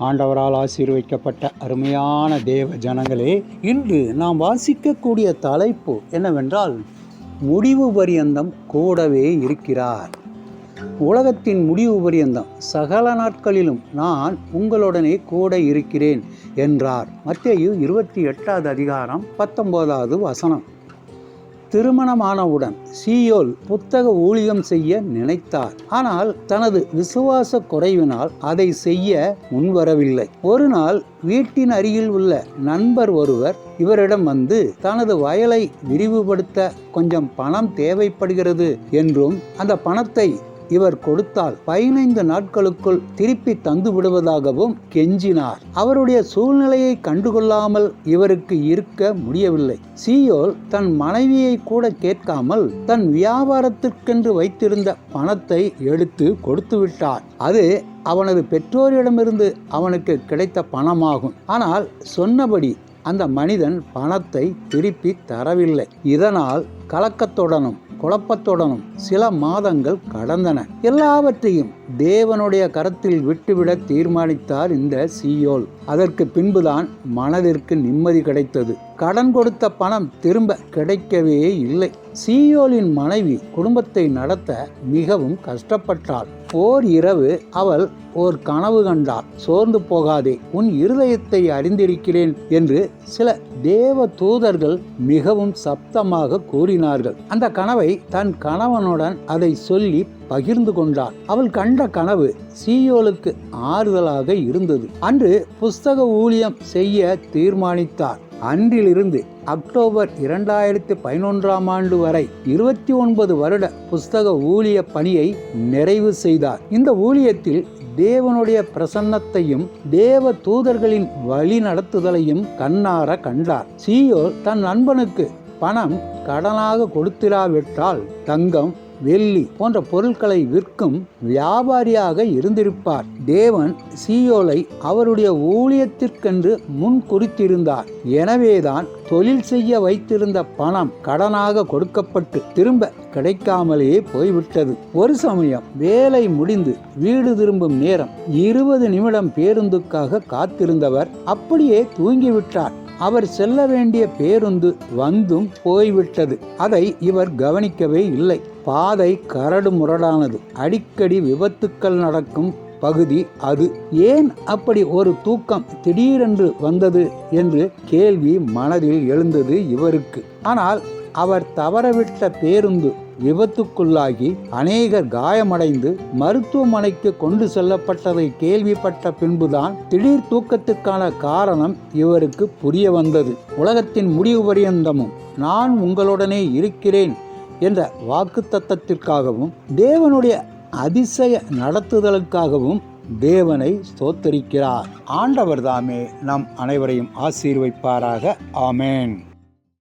ஆண்டவரால் ஆசீர்வதிக்கப்பட்ட அருமையான தேவ ஜனங்களே இன்று நாம் வாசிக்கக்கூடிய தலைப்பு என்னவென்றால் முடிவு பரியந்தம் கூடவே இருக்கிறார். உலகத்தின் முடிவு பரியந்தம் சகல நாட்களிலும் நான் உங்களுடனே கூட இருக்கிறேன் என்றார். மத்தேயு இருபத்தி எட்டாவது அதிகாரம் பத்தொன்பதாவது வசனம். திருமணமானவுடன் சீயோல் புத்தக ஊழியம் செய்ய நினைத்தார். ஆனால் தனது விசுவாச குறைவினால் அதை செய்ய முன்வரவில்லை. ஒரு நாள் வீட்டின் அருகில் உள்ள நண்பர் ஒருவர் இவரிடம் வந்து தனது வயலை விரிவுபடுத்த கொஞ்சம் பணம் தேவைப்படுகிறது என்றும் அந்த பணத்தை இவர் கொடுத்தால் பதினைந்து நாட்களுக்குள் திருப்பி தந்து விடுவதாகவும் கெஞ்சினார். அவருடைய சூழ்நிலையை கண்டுகொள்ளாமல் இவருக்கு இருக்க முடியவில்லை. சீயோல் தன் மனைவியை கூட கேட்காமல் தன் வியாபாரத்திற்கென்று வைத்திருந்த பணத்தை எடுத்து கொடுத்து விட்டார். அது அவனது பெற்றோரிடமிருந்து அவனுக்கு கிடைத்த பணமாகும். ஆனால் சொன்னபடி அந்த மனிதன் பணத்தை திருப்பி தரவில்லை. இதனால் கலக்கத்துடனும் குழப்பத்துடனும் சில மாதங்கள் கடந்தன. எல்லாவற்றையும் தேவனுடைய கரத்தில் விட்டுவிட தீர்மானித்தார் இந்த சியோல். அதற்கு பின்புதான் மனதிற்கு நிம்மதி கிடைத்தது. கடன் கொடுத்த பணம் திரும்ப கிடைக்கவே இல்லை. சியோலின் மனைவி குடும்பத்தை நடத்த மிகவும் கஷ்டப்பட்டாள். ஓர் இரவு அவள் ஓர் கனவு கண்டாள். சோர்ந்து போகாதே உன் இருதயத்தை அறிந்திருக்கிறேன் என்று சில தேவ தூதர்கள் மிகவும் சப்தமாக கூறினார்கள். அந்த கனவை தன் கணவனுடன் அதை சொல்லி பகிர்ந்து கொண்டாள் அவள் கண்ட கனவு சீயோலுக்கு ஆறுதலாக இருந்தது. அன்று புஸ்தக ஊழியம் செய்ய தீர்மானித்தார். அன்றிலிருந்து அக்டோபர் இரண்டாயிரத்தி பதினொன்றாம் ஆண்டு வரை இருபத்தி ஒன்பது வருட புஸ்தக ஊழிய பணியை நிறைவு செய்தார். இந்த ஊழியத்தில் தேவனுடைய பிரசன்னத்தையும் தேவ தூதர்களின் வழி நடத்துதலையும் கண்ணார கண்டார். சீயோல் தன் நண்பனுக்கு பணம் கடனாக கொடுத்திராவிட்டால் தங்கம் வெள்ளி போன்ற பொருட்களை விற்கும் வியாபாரியாக இருந்திருப்பார். தேவன் சியோலை அவருடைய ஊழியத்திற்கென்று முன் குறித்திருந்தார் எனவேதான் தொழில் செய்ய வைத்திருந்த பணம் கடனாக கொடுக்கப்பட்டு திரும்ப கிடைக்காமலே போய்விட்டது. ஒரு சமயம் வேலை முடிந்து வீடு திரும்பும் நேரம் இருபது நிமிடம் பேருந்துக்காக காத்திருந்தவர் அப்படியே தூங்கிவிட்டார். அவர் செல்ல வேண்டிய பேருந்து வந்தும் போய்விட்டது. அதை இவர் கவனிக்கவே இல்லை. பாதை கரடு முரடானது. அடிக்கடி விபத்துக்கள் நடக்கும் பகுதி அது. ஏன் அப்படி ஒரு தூக்கம் திடீரென்று வந்தது? என்று கேள்வி மனதில் எழுந்தது இவருக்கு. ஆனால் அவர் தவறவிட்ட பேருந்து விபத்துக்குள்ளாகி அநேகர் காயமடைந்து மருத்துவமனைக்கு கொண்டு செல்லப்பட்டதை கேள்விப்பட்ட பின்புதான் திடீர் தூக்கத்துக்கான காரணம் இவருக்கு புரிய வந்தது. உலகத்தின் முடிவு பரியந்தமும் நான் உங்களுடனே இருக்கிறேன் என்ற வாக்கு தத்தத்திற்காகவும் தேவனுடைய அதிசய நடத்துதலுக்காகவும் தேவனை ஸ்தோத்தரிக்கிறார். ஆண்டவர் தாமே நம் அனைவரையும் ஆசீர்வைப்பாராக. ஆமேன்.